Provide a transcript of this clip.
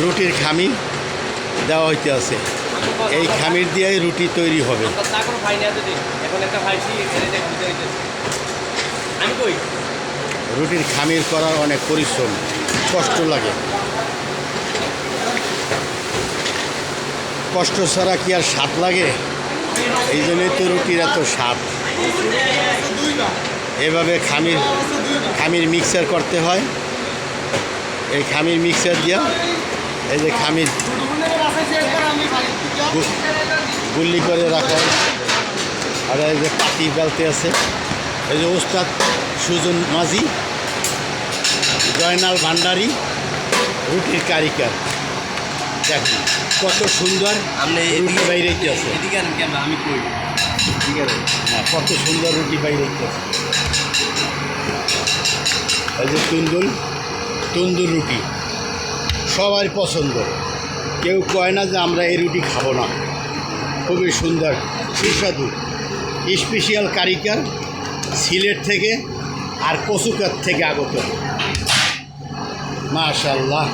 রুটির খামি দেওয়া হইতে আছে। এই খামির দিয়েই রুটি তৈরি হবে। রুটির খামির করার অনেক পরিশ্রম কষ্ট লাগে। কষ্ট ছাড়া কি আর স্বাদ লাগে? এই জন্যই তো রুটির এত স্বাদ। এভাবে খামির খামির মিক্সার করতে হয়। এই খামির মিক্সার দিয়া এই যে খামির গুল্লি করে রাখা। আর এই যে পাতি বেলতে আছে। এই যে ওস্তাদ সুজন মাঝি জয়নাল ভান্ডারী রুটির কারিকার দেখুন কত সুন্দর রুটি আছে। এদিকে আনেন ক্যামেরা আমি কই? ঠিক আছে হ্যাঁ কত সুন্দর রুটি বাইরেতে আছে। এই যে তুন্দুল তন্দুর রুটি। সবার পছন্দ। কেউ কয় না যে আমরা এই রুটি খাব না। খুবই সুন্দর, সুস্বাদু। স্পেশাল কারিকার সিলেট থেকে আর কচুকার থেকে আগত। মাশাল্লাহ